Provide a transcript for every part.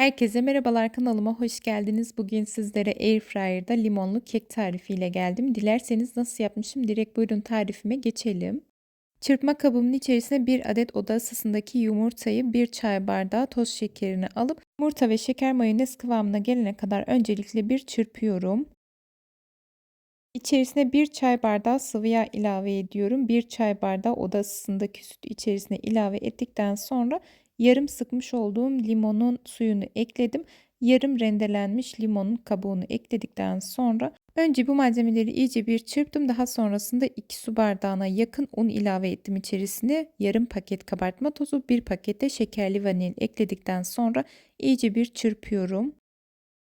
Herkese merhabalar kanalıma hoş geldiniz. Bugün sizlere Airfryer'da limonlu kek tarifiyle geldim. Dilerseniz nasıl yapmışım direkt buyurun tarifime geçelim. Çırpma kabımın içerisine bir adet oda ısısındaki yumurtayı bir çay bardağı toz şekerini alıp yumurta ve şeker mayonez kıvamına gelene kadar öncelikle bir çırpıyorum. İçerisine bir çay bardağı sıvı yağ ilave ediyorum. Bir çay bardağı oda ısısındaki sütü içerisine ilave ettikten sonra yarım sıkmış olduğum limonun suyunu ekledim. Yarım rendelenmiş limonun kabuğunu ekledikten sonra önce bu malzemeleri iyice bir çırptım. Daha sonrasında 2 su bardağına yakın un ilave ettim içerisine. Yarım paket kabartma tozu, bir pakette şekerli vanil ekledikten sonra iyice bir çırpıyorum.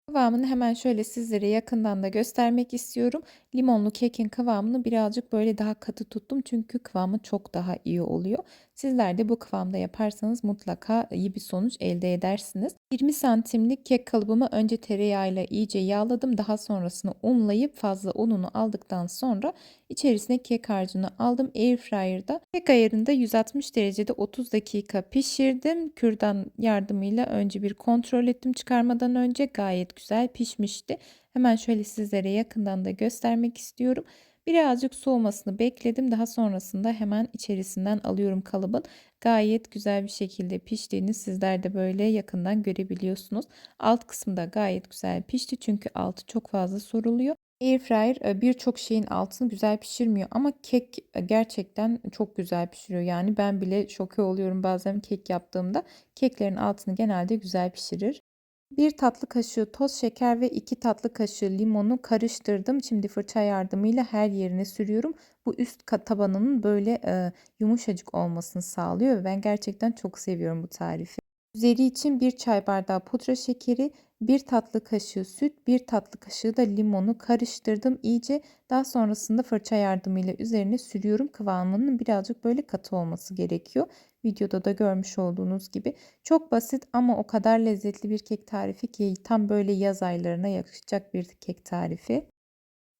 Kıvamını hemen şöyle sizlere yakından da göstermek istiyorum. Limonlu kekin kıvamını birazcık böyle daha katı tuttum çünkü kıvamı çok daha iyi oluyor. Sizler de bu kıvamda yaparsanız mutlaka iyi bir sonuç elde edersiniz. 20 santimlik kek kalıbımı önce tereyağıyla iyice yağladım. Daha sonrasında unlayıp fazla ununu aldıktan sonra içerisine kek harcını aldım. Airfryer'da kek ayarında 160 derecede 30 dakika pişirdim. Kürdan yardımıyla önce bir kontrol ettim çıkarmadan önce gayet güzel pişmişti. Hemen şöyle sizlere yakından da göstermek istiyorum. Birazcık soğumasını bekledim. Daha sonrasında hemen içerisinden alıyorum kalıbın. Gayet güzel bir şekilde piştiğini sizler de böyle yakından görebiliyorsunuz. Alt kısmı da gayet güzel pişti çünkü altı çok fazla soruluyor. Airfryer e, birçok şeyin altını güzel pişirmiyor ama kek e, gerçekten çok güzel pişiriyor. Yani ben bile şoke oluyorum bazen kek yaptığımda. Keklerin altını genelde güzel pişirir. 1 tatlı kaşığı toz şeker ve 2 tatlı kaşığı limonu karıştırdım. Şimdi fırça yardımıyla her yerine sürüyorum. Bu üst tabanının böyle e, yumuşacık olmasını sağlıyor ben gerçekten çok seviyorum bu tarifi. Üzeri için 1 çay bardağı pudra şekeri, 1 tatlı kaşığı süt, 1 tatlı kaşığı da limonu karıştırdım iyice. Daha sonrasında fırça yardımıyla üzerine sürüyorum. Kıvamının birazcık böyle katı olması gerekiyor. Videoda da görmüş olduğunuz gibi. Çok basit ama o kadar lezzetli bir kek tarifi ki tam böyle yaz aylarına yakışacak bir kek tarifi.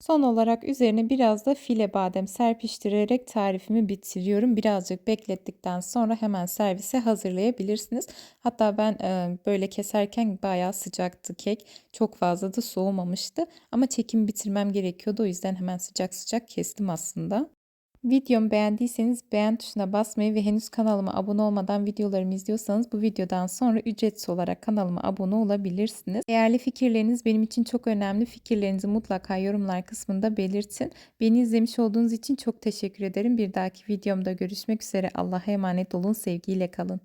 Son olarak üzerine biraz da file badem serpiştirerek tarifimi bitiriyorum. Birazcık beklettikten sonra hemen servise hazırlayabilirsiniz. Hatta ben e, böyle keserken bayağı sıcaktı kek. Çok fazla da soğumamıştı. Ama çekim bitirmem gerekiyordu. O yüzden hemen sıcak sıcak kestim aslında. Videomu beğendiyseniz beğen tuşuna basmayı ve henüz kanalıma abone olmadan videolarımı izliyorsanız bu videodan sonra ücretsiz olarak kanalıma abone olabilirsiniz. Değerli fikirleriniz benim için çok önemli. Fikirlerinizi mutlaka yorumlar kısmında belirtin. Beni izlemiş olduğunuz için çok teşekkür ederim. Bir dahaki videomda görüşmek üzere. Allah'a emanet olun. Sevgiyle kalın.